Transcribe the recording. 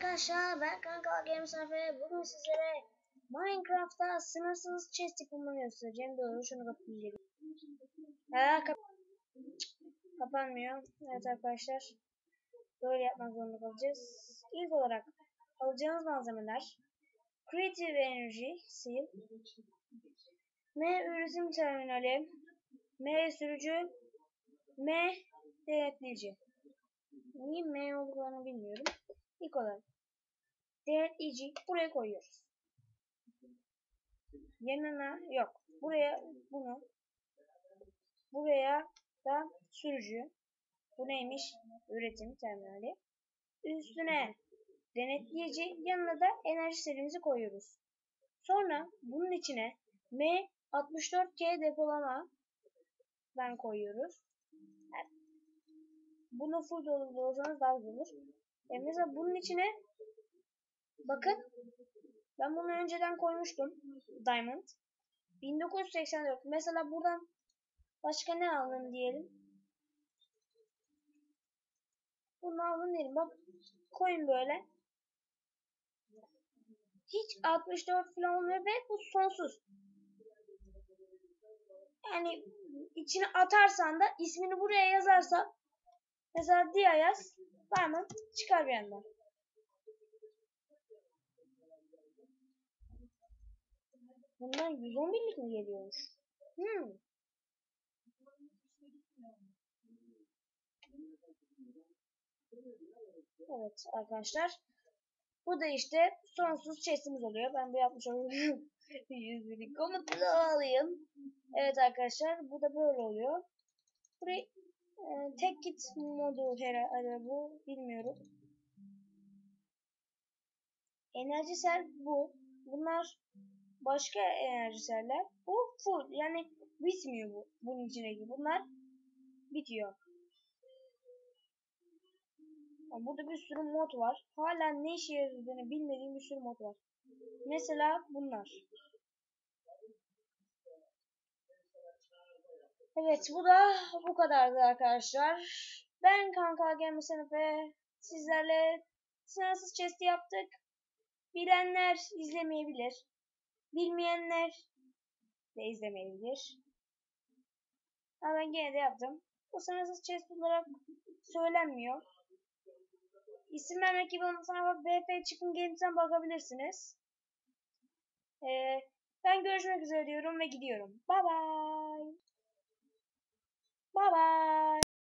arkadaşlar ben Kanka Games ve bugün sizlere Minecraft'ta sınırsız chest yapımını göstereceğim. Doğru şunu kapatayım. Ha, kap kapanmıyor. Evet arkadaşlar. Böyle yapmak zorunda kalacağız. İlk olarak alacağınız malzemeler Creative Energy Seal M üretim terminali M sürücü M denetleyici. Niye M olduğunu bilmiyorum. İlk olarak denetleyici buraya koyuyoruz. Yanına yok. Buraya bunu buraya da sürücü. Bu neymiş? Üretim terminali. Üstüne denetleyici yanına da enerji serimizi koyuyoruz. Sonra bunun içine M64K depolama ben koyuyoruz. Bunu full doldurursanız daha güzel olur. E mesela bunun içine bakın ben bunu önceden koymuştum. Diamond. 1984. Mesela buradan başka ne alın diyelim. Bunu alın diyelim. Bak koyun böyle. Hiç 64 falan olmuyor ve bu sonsuz. Yani içine atarsan da ismini buraya yazarsan mesela Dia yaz. Diamond çıkar bir yandan. Bundan 111'lik mi geliyormuş? Hmm. Evet arkadaşlar. Bu da işte sonsuz chest'imiz oluyor. Ben de yapmış oluyorum. 100'lük komutunu alayım. Evet arkadaşlar bu da böyle oluyor. Burayı e, tek git modu herhalde bu bilmiyorum. Enerjisel bu. Bunlar başka enerjiseller. Bu full yani bitmiyor bu bunun içindeki. Bunlar bitiyor. Burada bir sürü mod var. Hala ne işe yaradığını bilmediğim bir sürü mod var. Mesela bunlar. Evet bu da bu kadardı arkadaşlar. Ben Kanka Gamer Sınıfı sizlerle sınırsız chest yaptık. Bilenler izlemeyebilir. Bilmeyenler de izlemeyebilir. Ama ben gene de yaptım. Bu sınırsız chest olarak söylenmiyor. İsim vermek gibi olmasına BF Chicken Games'ten bakabilirsiniz. Ee, ben görüşmek üzere diyorum ve gidiyorum. Bye bye. Bye bye.